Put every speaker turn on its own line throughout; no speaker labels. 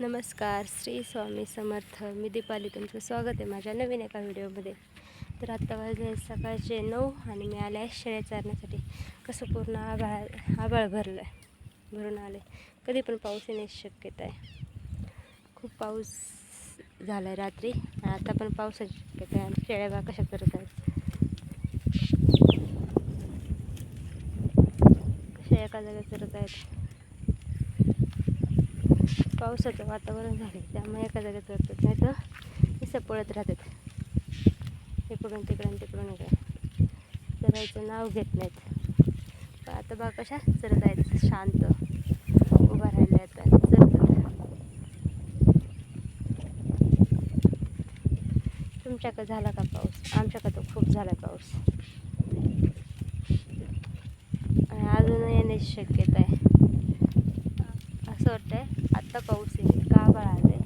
नमस्कार श्री स्वामी समर्थ. मी दीपाली तुमचं स्वागत आहे माझ्या नवीन एका व्हिडिओमध्ये. तर आत्ता वाजले सकाळचे नऊ आणि मी आले आहे शेळ्या चारण्यासाठी. कसं पूर्ण आभाळ आभाळ भरलं आहे भरून आले कधी पण पाऊस येण्याची शक्यता आहे. खूप पाऊस झाला आहे रात्री. आता पण पावसाची शक्यता आहे. आणि शेळ्या बा कशा करत आहेत? शेळ्या एका जागा करत आहेत? पावसाचं वातावरण झाले त्यामुळे एका जागेत वाटतात नाही तर नुसतं पळत राहतात. इकडून तिकडून तिकडून इकडे. चरायचं नाव घेत नाहीत. पण आता बा कशा चरत आहेत. शांत. उभा राहिल्या आहेत आणि चरतात तुमच्याकडे झाला का पाऊस? आमच्याकडे तर खूप झाला पाऊस. आणि अजून येण्याची शक्यता आहे आत्ता पाऊस येईल का आले?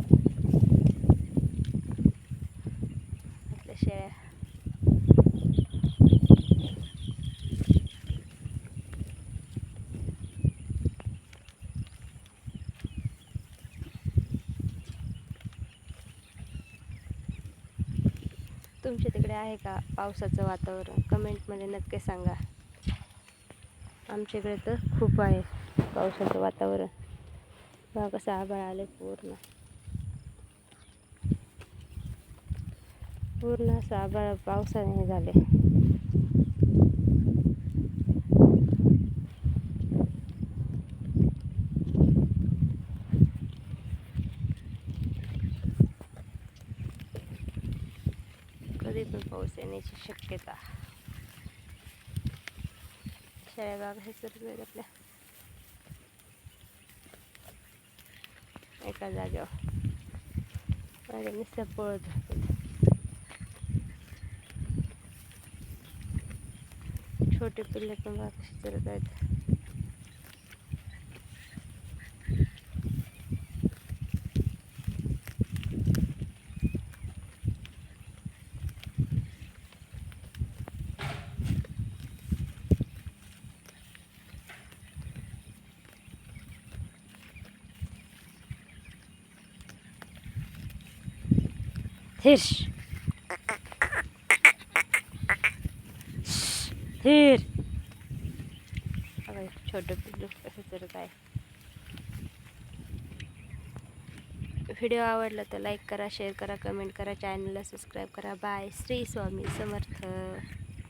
आपल्या शेळ्या. तुमच्या तिकडे आहे का पावसाचं वातावरण? कमेंटमध्ये नक्की सांगा. आमच्या इकडे तर खूप आहे पावसाचं वातावरण. बघा कसं आभाळ आले पूर्ण पूर्ण असं आभाळ पावसाने झाले कधी पण पाऊस येण्याची शक्यता शेळ्या बाग हे सर्व आहेत आपल्या एका जागेवर माझ्या नुसत्या पळत राहतात छोटे पिल्ले पण बघा कसे चरत आहेत थिर थिर अगं छोटं पिल्लू कसं तर काय व्हिडिओ आवडला तर लाईक करा शेअर करा कमेंट करा चॅनलला सबस्क्राईब करा. बाय. श्री स्वामी समर्थ.